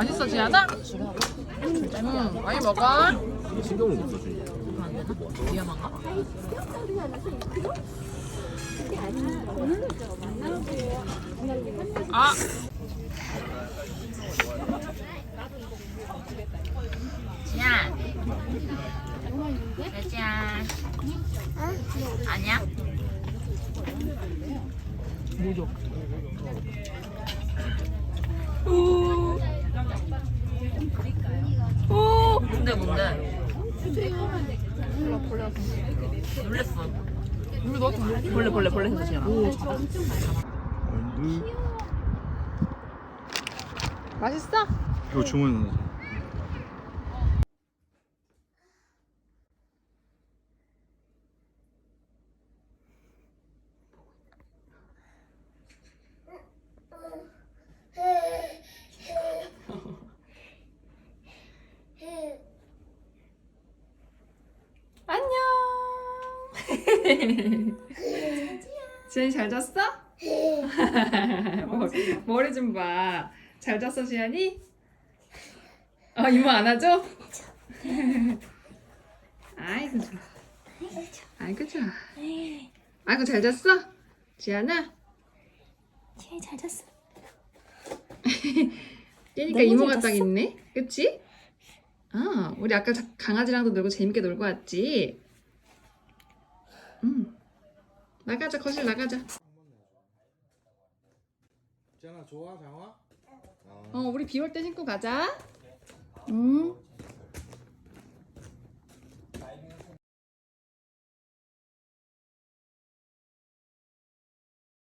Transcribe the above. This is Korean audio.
맛있어 지아나? 응 많이 먹어 신경을 못 되나? 위험한가? 아 지안 짜잔 아니야? 뭐죠? 뭔데 뭔데? 놀랬어. 우리 너한테 벌레 벌레 벌레 지나. 오 잡았어. 맛있어? 이거 주문. 지안이 잘 잤어? 머리, 머리 좀 봐. 잘 잤어, 지안이? 아, 이모 안아줘? 아이고, 좋아. 아이고, 좋아. 아이고, 잘 잤어? 지안아? 지안이 잘 잤어. 깨니까 너무 이모가 잘 딱? 있네? 그치? 아, 우리 아까 자- 강아지랑도 놀고 재밌게 놀고 왔지? 응. 나가자, 거실 나가자. 지안아 좋아 장화? 어, 우리 비 올 때 신고 가자. 응.